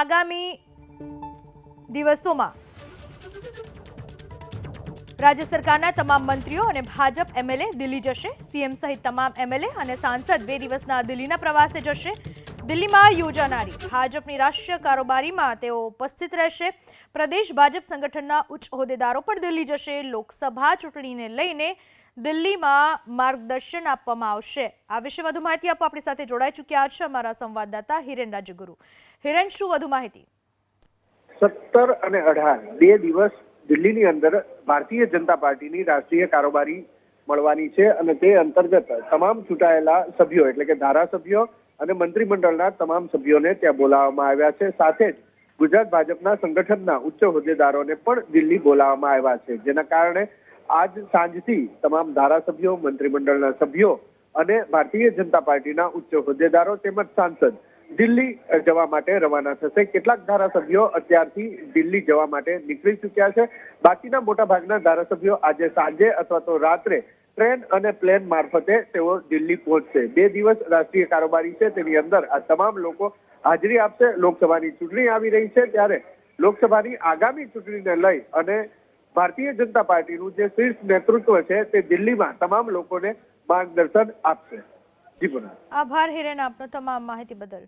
આગામી દિવસોમાં રાજ્ય સરકારના તમામ મંત્રીઓ અને ભાજપ એમએલએ દિલ્હી જશે. સીએમ સહિત તમામ એમએલએ અને સાંસદ બે દિવસના દિલ્હીના પ્રવાસે જશે. દિલ્હીમાં યોજાનારી ભાજપની રાષ્ટ્રીય કારોબારીમાં તેઓ ઉપસ્થિત રહેશે. પ્રદેશ ભાજપ સંગઠનના ઉચ્ચ હોદ્દેદારો પણ દિલ્હી જશે. લોકસભા ચૂંટણીને લઈને દિલ્હીમાં માર્ગદર્શન આપવામાં આવશે. આ વિશે વધુ માહિતી આપવા આપણી સાથે જોડાઈ ચૂક્યા છે અમારા સંવાદદાતા હિરેન રાજગુરુ. હિરેન, શું વધુ માહિતી? સત્તર અને અઢાર, બે દિવસ દિલ્હીની અંદર ભારતીય જનતા પાર્ટીની રાષ્ટ્રીય કારોબારી મળવાની છે અને તે અંતર્ગત તમામ ચૂંટાયેલા સભ્યો, એટલે કે ધારાસભ્યો અને મંત્રીમંડળના તમામ સભ્યોને ત્યાં બોલાવવામાં આવ્યા છે. સાથે જ ગુજરાત ભાજપના સંગઠનના ઉચ્ચ હોદ્દેદારોને પણ દિલ્હી બોલાવવામાં આવ્યા છે. જેના કારણે આજ સાંજથી તમામ ધારાસભ્યો, મંત્રીમંડળના સભ્યો અને ભારતીય જનતા પાર્ટીના ઉચ્ચ હોદ્દેદારો તેમજ સાંસદ દિલ્હી જવા માટે રવાના થશે. કેટલાક ધારાસભ્યો અત્યારથી દિલ્હી જવા માટે નીકળી ચૂક્યા છે. બાકીના મોટા ભાગના ધારાસભ્યો આજે સાંજે અથવા તો રાત્રે ટ્રેન અને પ્લેન મારફતે તેઓ દિલ્હી પહોંચશે. બે દિવસ રાષ્ટ્રીય કારોબારી છે. તેની અંદર આ તમામ લોકો હાજરી આપશે. લોકસભાની ચૂંટણી આવી રહી છે ત્યારે લોકસભાની આગામી ચૂંટણીને લઈ અને ભારતીય જનતા પાર્ટીનું જે શીર્ષ નેતૃત્વ છે તે દિલ્હીમાં તમામ લોકોને માર્ગદર્શન આપશે. જી આભાર હિરેન આપનો તમામ માહિતી બદલ.